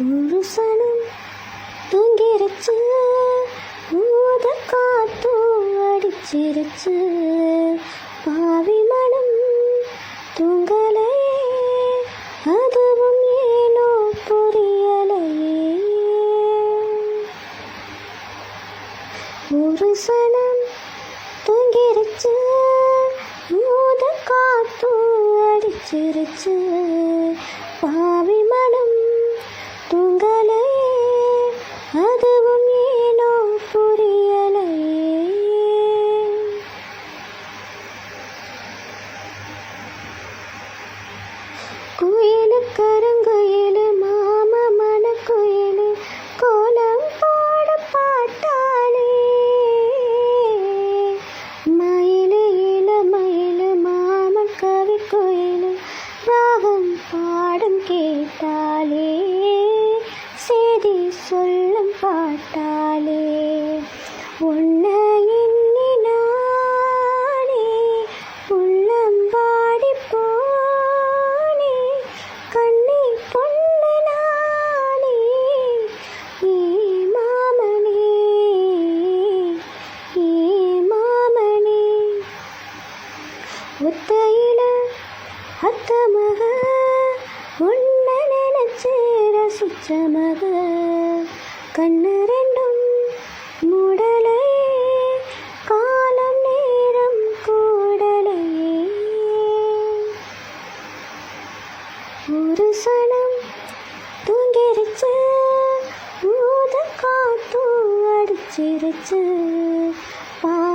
புருஷனும் தூங்கிருச்சு. ஊத காத்தும் அடிச்சிருச்சு. பாவி மனம் தூங்கலே அதுவும் ஏனோ புரியலையே. ஒரு சனம் தூங்கிருச்சு. ஊத காத்தும் அடிச்சிருச்சு. பா அதுவும் ஏனோ புரியலையே குயிலு கருங்குயிலு மாம மணக்குயிலு கோலம் பாட பாட்டாளே. மயிலு இள மயிலு மாம கவி குயிலு ராகம் பாடும் கேட்டாளே. சொல்லும் பாட்டாலே உன்னை எண்ணி உள்ளம் பாடி போனே கண்ணை பொண்ணு ஏ மாமனே ஏ மாமனே. ஒத்தையில அத்தமக உன்னை நினைச்சு ரசிச்ச மக கண்ணு ரெண்டும் மூடலே காலம் நேரம் கூடலே. ஒரு சனம் தூங்கிருச்சு ஊத காத்து அடிச்சிருச்சு. பா